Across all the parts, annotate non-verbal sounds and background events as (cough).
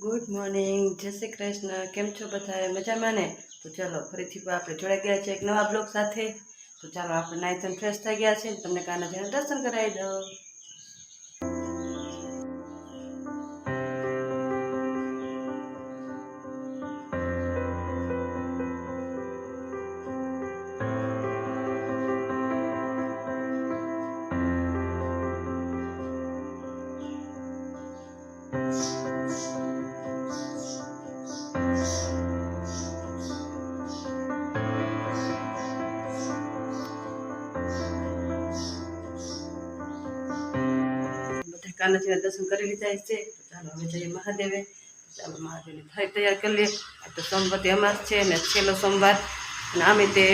Good morning, જય શ્રી કૃષ્ણ. કેમ છો બધા મજામાં ને? તો ચાલો, ફરીથી આપણે જોડાઈ ગયા છે એક નવા બ્લોગ સાથે. તો ચાલો, આપણે નાઇટન ફ્રેશ થઈ ગયા છે તમને કાના જઈને દર્શન કરાવી દઉં. બધા કાનાજીના દર્શન કરી લીધા છે. તો ચાલો હવે જઈએ મહાદેવે. ચાલો મહાદેવની થાળી તૈયાર કરી લઈએ. આ તો સોમવતી અમાસ છે અને છેલ્લો સોમવાર. અને આમે તે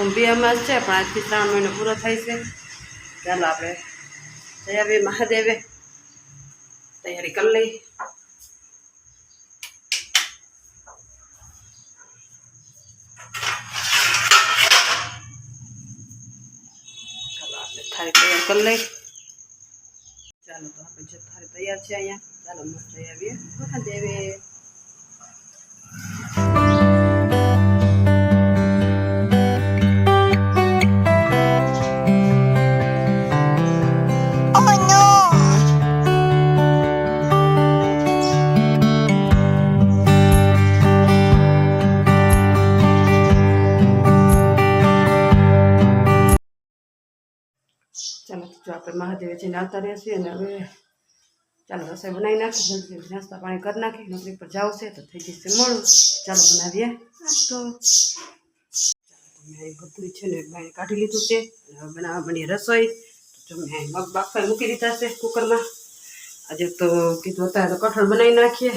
ઊંભી અમાસ છે, પણ આજથી ત્રણ મહિનો પૂરો થાય છે. ચાલો આપણે જઈ આવીએ મહાદેવે. તૈયારી કરી લઈ થાળી તૈયાર કરી લઈ ચાલો તો આપણે જે થાળી તૈયાર છે અહીંયા ચાલો મસ્ત જઈ આવીએ મહાદેવે ચાલો તો જો આપણે મહાદેવે જઈને આવતા રહ્યા છીએ અને હવે ચાલો રસોઈ બનાવી નાખી નાસ્તા પાણી કરી નાખી નોકરી પર જાવ છે તો થઈ જશે મોડું. ચાલો બનાવીએ નાસ્તો. મેં બધું છે ને બાય કાઢી લીધું છે. હવે બનાવવા બની રસોઈ. તો મેં મગ બાફવા મૂકી દીધા છે કુકરમાં. આજે તો કીધું હતા તો કઠોળ બનાવી નાખીએ.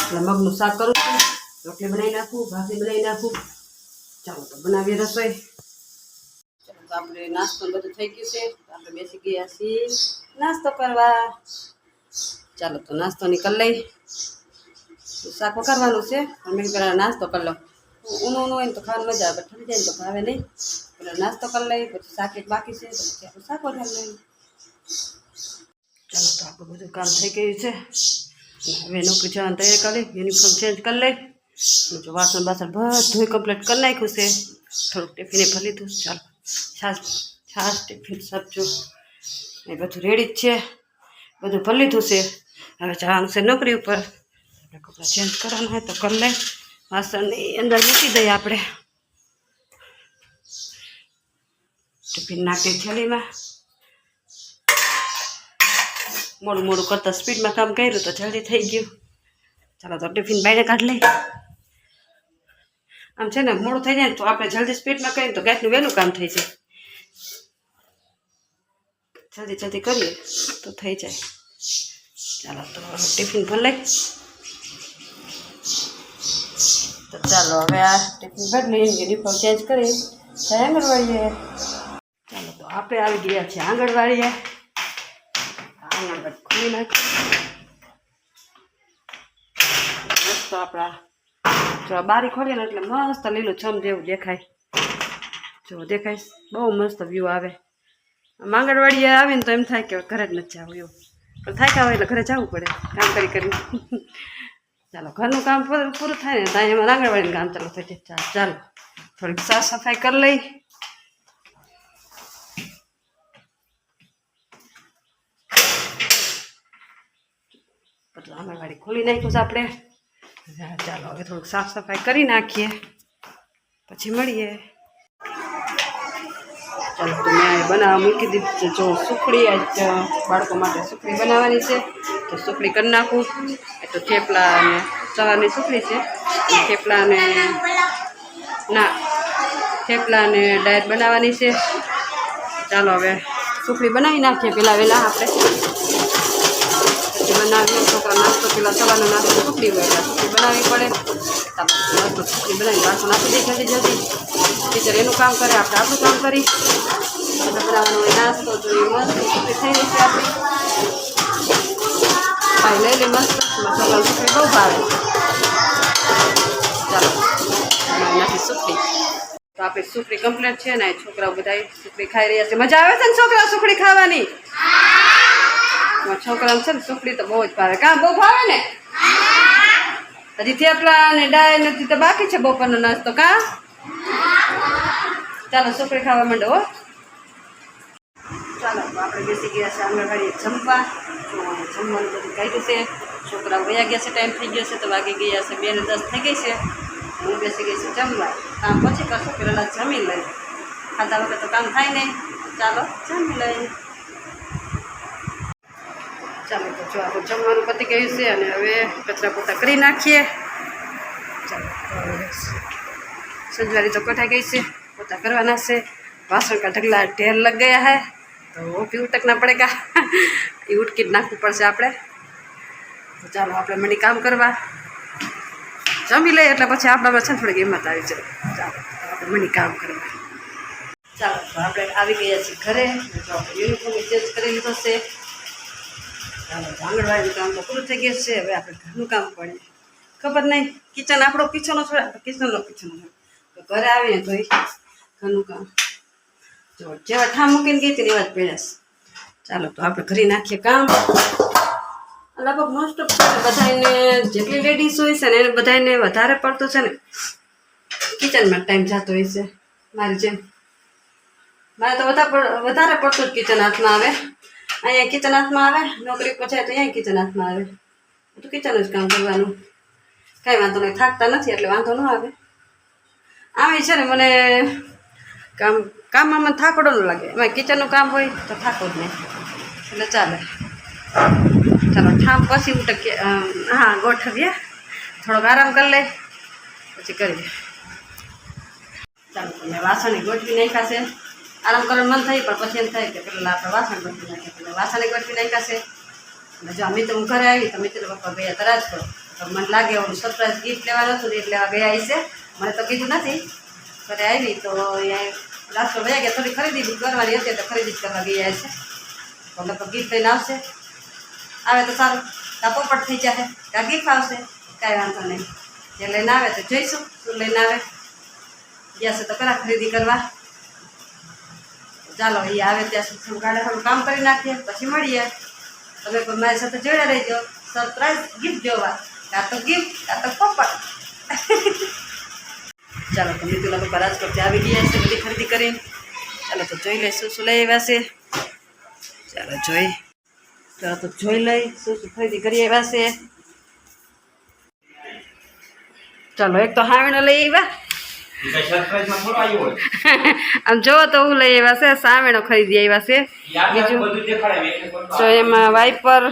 એટલે મગનું શાક કરું છું. રોટલી બનાવી નાખું ભાખરી બનાવી નાખું. ચાલો તો બનાવીએ રસોઈ. ચાલો તો આપણે નાસ્તો બધું થઈ ગયું છે. આપણે બેસી ગયા છીએ. નાસ્તો કરવા. ચાલો તો નાસ્તો નીકળ લઈ. શાક કરવાનું છે. મેં પેલા નાસ્તો કરી લો ઊનું ઊનું હોય તો ખાવાની મજા આવે ઠંડી જાય ને તો ભાવે નહીં. પેલા નાસ્તો કરી લઈ પછી શાક એક બાકી છે તો પછી આપણે શાક વધારે લઈ ચાલો તો આપણું બધું કામ થઈ ગયું છે. હવે નોકરી જવાની તૈયારી કરી યુનિફોર્મ ચેન્જ કરી લઈ. જો વાસણ બાસણ બધું કમ્પ્લીટ કરી નાખ્યું છે. થોડુંક ટિફિને ભરી લીધું ચાલો છાશ છાશ ટિફિન સબજો એ બધું રેડી જ છે. બધું ભરી લીધું છે. હવે જવાનું છે નોકરી ઉપર. કપડાં ચેન્જ કરવાના હોય તો કરી લે વાસણની અંદર મૂકી દઈએ આપણે. ટિફિન નાખીએ થેલીમાં. મોડું મોડું કરતાં સ્પીડમાં કામ કર્યું તો જલ્દી થઈ ગયું. ચાલો તો ટિફિન બાઈને કાઢ લઈ આમ છે ને, મોડું થઈ જાય તો આપણે જલ્દી સ્પીડમાં કરીએ તો ગેસનું વહેલું કામ થઈ જાય. જલ્દી જલ્દી કરીએ તો થઈ જાય. ચાલો, તો ટિફિન ભલે તો ચાલો, હવે આ ટિફિન બદલી યુનિફોર્મ ચેન્જ કરી. જય આંગણવાડીએ. ચાલો, તો આપણે આવી ગયા છીએ આંગણવાડીએ. આંગણવાડી ખોલી નાખી. મસ્ત આપણા, જો બારી ખોલીએ ને એટલે મસ્ત લીલું છમ જેવું દેખાય. જો દેખાય, બહુ મસ્ત વ્યૂ આવે. આમ આંગણવાડીએ આવીને તો એમ થાય કે ઘરે જ નથી જવું એવું. પણ થાક્યા હોય એટલે ઘરે જવું પડે, કામ કરી કરી ચાલો, ઘરનું કામ પૂરું પૂરું થાય ને ત્યાં એમાં આંગણવાડીનું કામ ચાલુ થઈ જાય. ચાલો ચાલો. થોડીક સાફ સફાઈ કરી લઈ. પછી આંગણવાડી ખોલી નાખ્યું છે આપણે. ચાલો, હવે થોડુંક સાફ સફાઈ કરી નાખીએ. પછી મળીએ. ચાલો તો મેં બનાવવા મૂકી દીધું જો સુખડી આજ બાળકો માટે સુખડી બનાવવાની છે, તો સુખડી કરી નાખું. એ તો થેપલા અને સવારની સુખડી છે. થેપલાને ના, થેપલા અને ડાયટ બનાવવાની છે. ચાલો હવે સુખડી બનાવી નાખીએ પહેલાં વહેલા આપણે. પછી બનાવીએ છોકરા નાસ્તો, પેલા સવારનો નાસ્તો સુખડી હોય એટલે સુખડી બનાવવી પડે. મસ્ત સુખડી બનાવી બાળકો નાખી દે જલ્દી જલ્દી ટીચર એનું કામ કરે, આપણે આપણું કામ કરી છોકરાઓનો નાસ્તો જોઈએ મસ્ત સુખડી થઈ રહી છે આપણી લે મસ્ત. મસાલા સુખડી બહુ ભાવે. ચાલો નાખી સુખડી. તો આપણે સુખડી કમ્પ્લીટ છે ને, છોકરાઓ બધા સુખડી ખાઈ રહ્યા છે. મજા આવે ને છોકરા સુખડી ખાવાની? છોકરાઓ છે ને સુખડી તો બહુ જ ભાવે. કાં, બહુ ભાવે ને? હજી થેપલા અને ડાય નથી તો બાકી છે બપોરનો નાસ્તો. કા? ચાલો સુખડી ખાવા માંડો હો. ચાલો આપણે બેસી ગયા છે આંગણવાડીએ જમવા. જમવાનું બધું કાઢ્યું છે. છોકરા વયા ગયા છે, ટાઈમ થઈ ગયો છે, તો વાગી ગયા છે, બે ને દસ થઈ ગઈ છે. હું બેસી ગઈ છું જમવા. કામ પછી કરશું, પહેલાં જમી લઈ ખાધા વગર તો કામ થાય નહીં. ચાલો, જમી લઈ ચાલો, તો જો આપણે જમવાનું પતી ગયું છે અને હવે કચરા પોતા કરી નાખીએ. ચાલો સંજવારી તો કટાઈ ગઈ છે. પોતા કરવાના છે વાસણ કા ઢગલા ઢેર લગ ગયા હે તો वो भी उटकना पड़ेगा (laughs) એ ઉટકી જ નાખવું પડશે આપણે તો ચાલો આપણે મની કામ કરવા જમી લઈએ એટલે પછી આપણામાં છે ને થોડીક હિંમત આવી જાય ચાલો તો આપણે મની કામ કરવા ચાલો તો આપણે આવી ગયા છીએ ઘરે તો આપણે યુનિફોર્મ ચેન્જ કરી લીધો છે ચાલો તો આંગણવાડીનું કામ તો પૂરું થઈ ગયું છે હવે આપણે ઘરનું કામ પડે ખબર નહીં કિચન આપણો પીછોનો છોડે આપણે કિચનનો પીછોનો છોડે તો ઘરે આવીને તો એ ઘરનું કામ જો, જેવા થા મૂકીને ગઈ હતી એવા જ પડ્યા ચાલો, તો આપણે કરી નાખીએ કામ. લગભગ મોસ્ટ ઓફ બધાને જેટલી લેડીઝ હોય છે ને એને બધાને વધારે પડતો છે ને કિચનમાં ટાઈમ જતો હોય છે. મારી જેમ. મારે તો વધારે વધારે પડતું જ કિચન હાથમાં આવે. અહીંયા કિચન હાથમાં આવે, નોકરી પર જાય તો અહીંયા કિચન હાથમાં આવે. તો કિચન જ કામ કરવાનું. કાંઈ વાંધો નહીં, થાકતા નથી એટલે વાંધો ન આવે. આવે છે ને મને કામ કામમાં મને થાકડો ન લાગે. એમાં કિચનનું કામ હોય તો થાકો જ નહીં. એટલે ચાલે. ચાલો ઠામ પછી ઉટકીએ હા, ગોઠવીએ. થોડોક આરામ કરી લે. પછી કરીએ. ચાલો તમે વાસણ ગોઠવી નાખાશે આરામ કરવાનું મન થાય, પણ પછી એમ થાય કે પહેલાં આપણે વાસણ ગોઠવી નાખીએ. એટલે વાસણે ગોઠવી નાખાશે અને જો અમે તો હું ઘરે આવી, તો મિત્ર પપ્પા ગયા તરાજ કરો તો મને લાગે હું સરપ્રાઈઝ ગિફ્ટ લેવાનું હતું એટલે લેવા ગયા હશે. મને તો કીધું નથી. ઘરે આવી તો અહીંયા રાજકોટ વયા ગયા થોડી ખરીદી બી કરવાની હતી તો ખરીદી જ કરવા ગયા છે. તો લગભગ ગિફ્ટ લઈને આવશે. આવે તો સારું. કાં પોપટ થઈ જશે. કાં ગીફ આવશે. કાંઈ વાંધો નહીં. જે લઈને આવે તો જોઈશું શું લઈને આવે. ગયા છે તો કરા ખરીદી કરવા. ચાલો, એ આવે ત્યાં સુધી થોડું ગાડે થોડું કામ કરી નાખીએ, પછી મળીએ. તમે પણ મારી સાથે જોડ્યા રહેજો. સરપ્રાઈઝ ગિફ્ટ જોવા. કાં તો ગિફ્ટ કાં તો પોપટ. (laughs) ચાલો તો મિતુલા લોકો રાજકોટ આવી ગયા છે બધી ખરીદી કરીને. ચાલો તો જોઈ લઈ શું શું લઈ આવ્યા છે. ચાલો જોઈ. ચાલો તો જોઈ લઈ શું શું ખરીદી કરી આવ્યા છે. ચાલો એક તો હાવણો લઈ આવ્યા. (laughs) આમ જોવો તો હું લઈ આવ્યા છે ખરીદી આવ્યા છે. બીજું? તો એમાં વાઇપર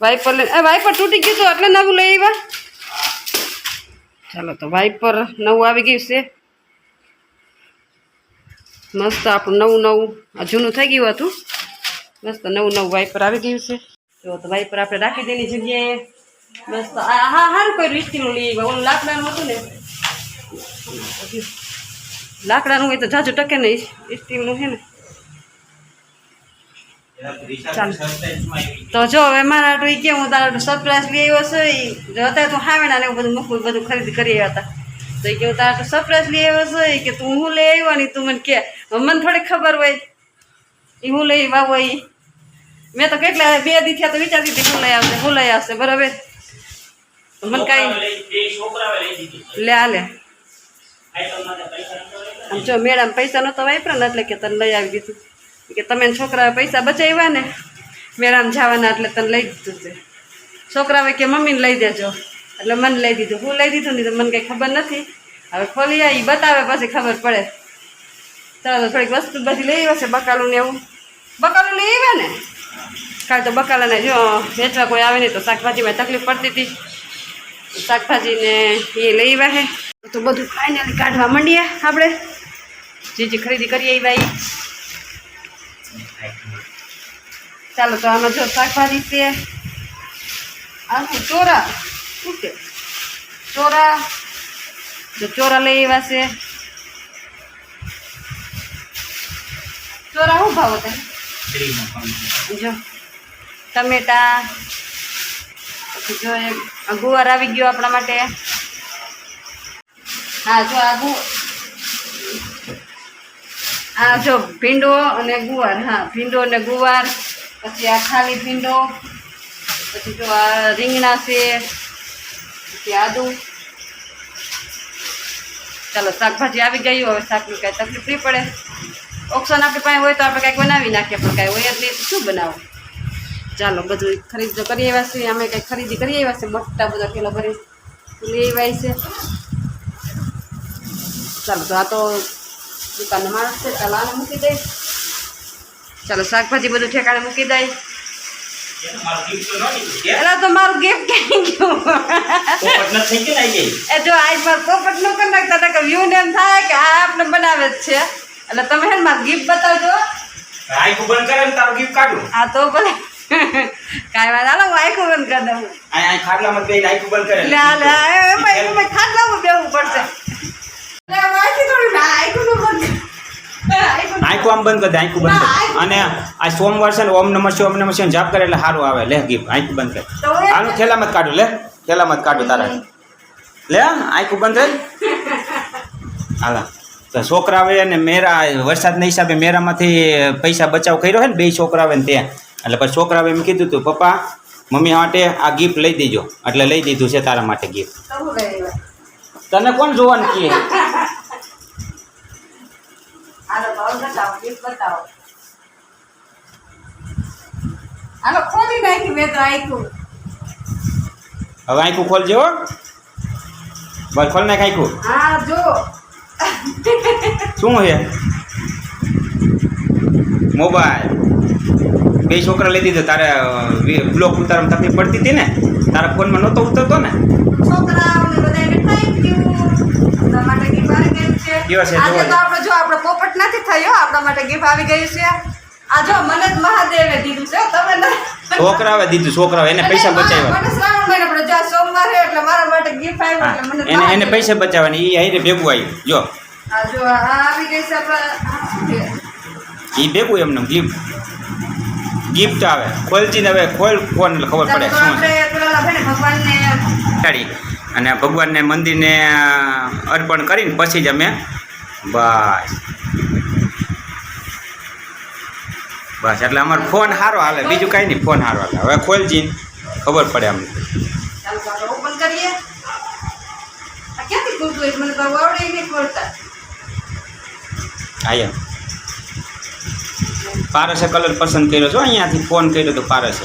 વાઇપર લઈને વાઇપર તૂટી ગયું હતું એટલે નવું લઈ આવ્યા. ચાલો તો વાઇપર નવું આવી ગયું છે મસ્ત આપણું નવું નવું આ જૂનું થઈ ગયું હતું મસ્ત નવું નવું વાઇપર આવી ગયું છે જો તો વાઇપર આપણે રાખી દેની જગ્યાએ। મસ્ત આ હા સારું કર્યું સ્ટીલનું લઈ આવ્યા ઓલું લાકડાનું હતું ને? લાકડાનું હોય તો જાજુ ટકે નહીં સ્ટીલનું છે ને એનાથી રિસાર્ચ ચાલો. સરપ્રાઈઝમાં આવી તો જો હવે મારા તો કે હું તારા સરપ્રાઈઝ લઈ આવ્યો છું જો અત્યારે તું હાવેણા ને એવું બધું મૂકવું બધું ખરીદી કરી હતા. તો એ કે હું તારા સરપ્રાઈઝ લઈ આવ્યો છું કે તું હું લઈ આવ્યો ને તું મને કે. મને થોડી ખબર હોય. એ હું લઈ આવ્યો એ મેં તો કેટલા બે દી થયા તો વિચારતી હતી હું લઈ આવશે હું લઈ આવશે બરાબર? મને કાંઈ લે આ લે. જો મેડમ પૈસા નહોતો વાપરા ને એટલે કે તને લઈ આવી દીધું. કે તમે છોકરાએ પૈસા બચાવ્યા ને? મેડમ જવાના એટલે તને લઈ દીધું છે. છોકરાએ કે મમ્મીને લઈ દેજો. એટલે મને લઈ દીધું. હું લઈ દીધું નહીં તો મને કંઈ ખબર નથી. હવે ખોલી આવી બતાવે પછી ખબર પડે. ચાલો, થોડીક વસ્તુ બધી લઈ આવ્યા છે, બકાલું એવું. બકાલું લઈ આવ્યા ને? કાંઈ તો બકાલાને જો વેચવા કોઈ આવે નહીં તો શાકભાજીમાં તકલીફ પડતી હતી. શાકભાજીને એ લઈ આવ્યા હે તો બધું ફાઇનલી કાઢવા માંડીએ આપણે. જે જે ખરીદી કરીએ એ ચાલો તો આમાં જો શાકભાજી છે. આ શું ચોરા? શું કે ચોરા? જો ચોરા લઈ આવ્યા છે. ચોરા શું ભાવ હતા ફ્રીમાં પાણી. જો ટમેટા પછી જો એક આ ગુવાર આવી ગયો આપણા માટે. હા જો આ ગુ આ જો ભીંડો અને ગુવાર હા ભીંડો અને ગુવાર. પછી આ ખાલી ભીંડો, પછી જો આ રીંગણા છે, પછી આદુ. ચાલો, શાકભાજી આવી ગયું. હવે શાકની કાંઈ તકલીફ નહીં પડે. ઓપ્શન આપણી પાસે હોય તો આપણે કાંઈક બનાવી નાખીએ, પણ કાંઈ હોય નહીં શું બનાવો? ચાલો, બધું ખરીદ કરી આવ્યા છીએ. અમે કંઈક ખરીદી કરી આવ્યા છે મોટા બધા કિલો ભરી લઈ આવ્યા છે. ચાલો, તો આ તો દુકાનનો માણસ છે ચાલો આને મૂકી દઈ ચાલો શાકભાજી બધું ઠેકાણે મૂકી દઈ? એલા તો મારું ગિફ્ટ ક્યાં ગયું. એ જો આજ મારે પોપટનું કરી નાખતા કે વ્યૂ ને એમ થાય કે આ આપણે બનાવે જ છે એટલે તમે હે મારું ગિફ્ટ બતાવજો આખું બંધ કરે ને તારું gift કાઢું. આ તો ભલે કાંઈ વાત હાલો હું આખું બંધ કરી દઉં ખાટલામાં બેસીને આખું બંધ કરે. લે આ લે આ એમાં એમાં ખાટલામાં બેવું પડશે લે હું આખી આખું નું બંધ. આખું આમ બંધ કરી દે આખું બંધ કરી અને આ સોમવાર છે ને ઓમ નમઃ શિવ ઓમ નમઃ શિવ જાપ કરે એટલે સારું આવે. લે ગીફ આખું બંધ કરી. આનું થેલામાં જ કાઢું લે. થેલામાં જ કાઢું તારા. લે આખું બંધ કરી. હાલા. તો છોકરા આવે ને મેરા વરસાદના હિસાબે મેરામાંથી પૈસા બચાવ કર્યો છે ને બે છોકરા આવે ને ત્યાં. એટલે પછી છોકરાએ એમ કીધું હતું પપ્પા મમ્મી માટે આ ગિફ્ટ લઈ દેજો. એટલે લઈ દીધું છે તારા માટે ગિફ્ટ હું. તને કોણ જોવાનું કહે? હાલો તો હવે બતાવો gift બતાવો હાલો ખોલી નાખી મેં તો આખું હવે આખું ખોલજો હો. બસ ખોલ નાખ આખું હા જો શું છે મોબાઈલ બે છોકરા લઈ દીધો તારે બ્લોક ઉતારવામાં તકલીફ પડતી હતી ને તારા ફોનમાં નહોતો ઉતરતો ને છોકરાઓને બધાને કેવા છે? આજે તો આપણે જો આપણે પોપટ નથી થયો આપણા માટે ગિફ્ટ આવી ગયું છે. આ જો મને જ મહાદેવે દીધું છે તમે ન- છોકરાવે દીધું છોકરાવે એને પૈસા બચાવ્યા. મને શ્રાવણ મહિનો પડે. જો સોમવાર છે એટલે મારા માટે ગિફ્ટ આવ્યું એટલે મને એને એને પૈસા બચાવવાની એ હારે ભેગું આવ્યું જો. આ જો આ આવી ગઈ છે આપણે ઈ ભેગું એમને ગિફ્ટ ગિફ્ટ આવે. ખોલતી હવે ખોલ ફોન એટલે ખબર પડે શું અને ભગવાનને મંદિરને અર્પણ કરીને પછી જ અમે બસ બસ એટલે અમારો ફોન સારો હાલે. બીજું કાંઈ નહીં ફોન સારો હાલે. હવે ખોલજી ખબર પડે અમને. ઓપન કરીએ. ક્યાંથી ખુલતું હોય? મને તો આવડે નહીં ખોલતા આયા. પારસે કલર પસંદ કર્યો છો? અહીંયાથી ફોન કર્યો તો પારસે.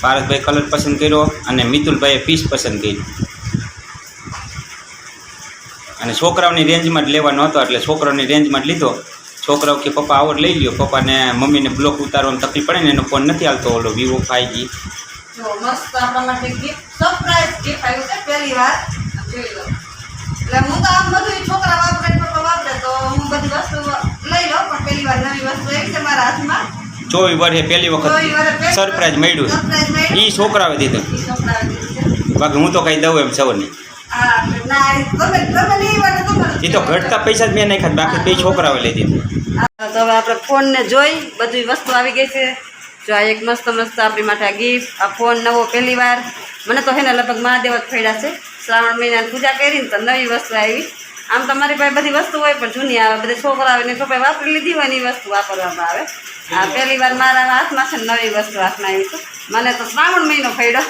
પારસભાઈ કલર પસંદ કર્યો અને મિતુલભાઈએ પીસ પસંદ કર્યું. અને છોકરાઓની રેન્જમાં જ લેવાનો હતો એટલે છોકરાઓની રેન્જમાં જ લીધો. છોકરાઓ કે પપ્પા આવો લઈ લ્યો. પપ્પાને મમ્મીને બ્લોક ઉતારવામાં તકલીફ પડે ને એનો ફોન નથી આવતો. ઓલો વિવો ફાઈવ જી મસ્ત આપણા ગિફ્ટ સરપ્રાઈઝ ગિફ્ટ આવ્યું છે પહેલી વાર. જોઈ લો. એટલે હું તો આમ બધું છોકરા વાપરે પપ્પા વાપરે તો હું બધી વસ્તુ લઈ લઉં પણ પહેલી વાર નવી વસ્તુ આવી છે મારા હાથમાં. ચોવીસ વર્ષે પહેલી વખત સરપ્રાઈઝ મળ્યું એ છોકરાઓએ દીધું. બાકી હું તો કંઈ દઉં એમ સૌને. હા ના એ તમારે તો ઘટતા પૈસા જ મેં નાખ્યા બાકી બે છોકરાઓ લઈ દીધું. તો હવે આપણે ફોનને જોઈ બધી વસ્તુ આવી ગઈ છે. જો આ એક મસ્ત મસ્ત આપણી માટે આ ગિફ્ટ આ ફોન નવો પહેલી વાર. મને તો હે ને લગભગ મહાદેવ જ ફેડ્યા છે. શ્રાવણ મહિનાની પૂજા કરીને તો નવી વસ્તુ આવી. આમ તો મારી પાસે બધી વસ્તુ હોય પણ જૂની આવે. બધા છોકરા આવે ને પપ્પાએ વાપરી લીધી હોય ને એ વસ્તુ વાપરવામાં આવે. આ પહેલી વાર મારા હાથમાં છે ને નવી વસ્તુ હાથમાં આવી છે. મને તો શ્રાવણ મહિનો ફેડ્યો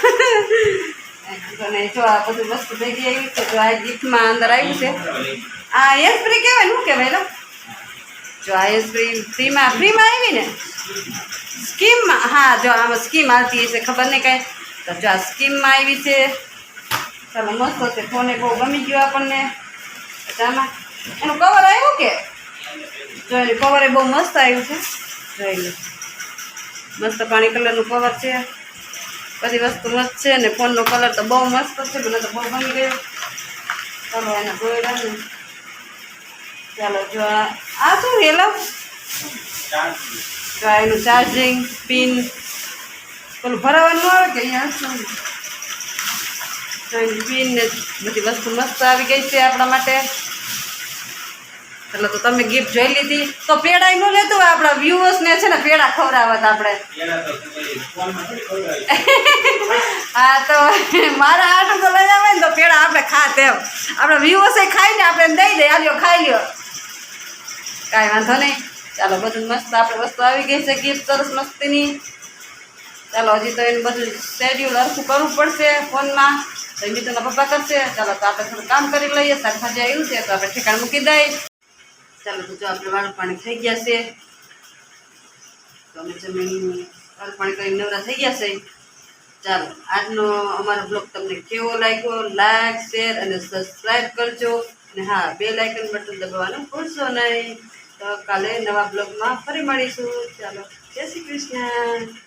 અને જો આ બધી વસ્તુ ભેગી આવી છે, જો આ ગિફ્ટમાં અંદર આવ્યું છે. આ એસ ફ્રી કહેવાય શું કહેવાય જો આ એસ ફ્રી ફ્રીમાં ફ્રીમાં આવી સ્કીમમાં, હા, જો આમાં સ્કીમ આવતી હશે, ખબર નહીં કાંઈ. તો જો આ સ્કીમમાં આવી છે. ચાલો, મસ્ત છે ફોને બહુ ગમી ગયો આપણને. એનું કવર આવ્યું કે? જો એનું કવર બહુ મસ્ત આવ્યું છે. જોઈ મસ્ત પાણી કલરનું કવર છે. બધી વસ્તુ મસ્ત છે ને ફોનનો કલર તો બહુ મસ્ત છે, મને તો બહુ ગમી ગયો. ચાલો એને ગોયડા ને ચાલો, જો આ શું હેલો? તો એનું ચાર્જિંગ પિન પેલું ભરાવાનું આવે કે અહીંયા? શું તો એની પિન ને બધી વસ્તુ મસ્ત આવી ગઈ છે આપણા માટે. એટલે તો તમે ગિફ્ટ જોઈ લીધી. તો પેડા ન લેતું હોય આપણા વ્યુઅર્સને છે ને પેડા ખવડાવત આપણે. હા તો મારા આટું તો લઈ આવે ને તો પેડા આપણે ખાત એમ. આપણા વ્યુઅર્સે ખાઈને આપણે દઈ દઈએ આલ્યો ખાઈ લ્યો. કાંઈ વાંધો નહીં. ચાલો બધું મસ્ત આપણે વસ્તુ આવી ગઈ છે ગિફ્ટ સરસ મસ્તીની. ચાલો હજી તો એને બધું શેડ્યુલ હરખું કરવું પડશે ફોનમાં. તો મિત્રના પપ્પા કરશે. ચાલો તો આપણે થોડું કામ કરી લઈએ. શાકભાજી આવ્યું છે તો આપણે ઠેકાણ મૂકી દઈએ ચાલો, તો જો આપણે વાળું થઈ ગયા છે. તો અમે જમીન વાળું પાણી કરીને નવરા થઈ ગયા છે. ચાલો, આજનો અમારો બ્લોગ તમને કેવો લાગ્યો? લાઈક શેર અને સબસ્ક્રાઈબ કરજો. અને હા બે લાઇકન બટન દબાવવાનું ભૂલશો નહીં. તો કાલે નવા બ્લોગમાં ફરી મળીશું. ચાલો, જય શ્રી કૃષ્ણ.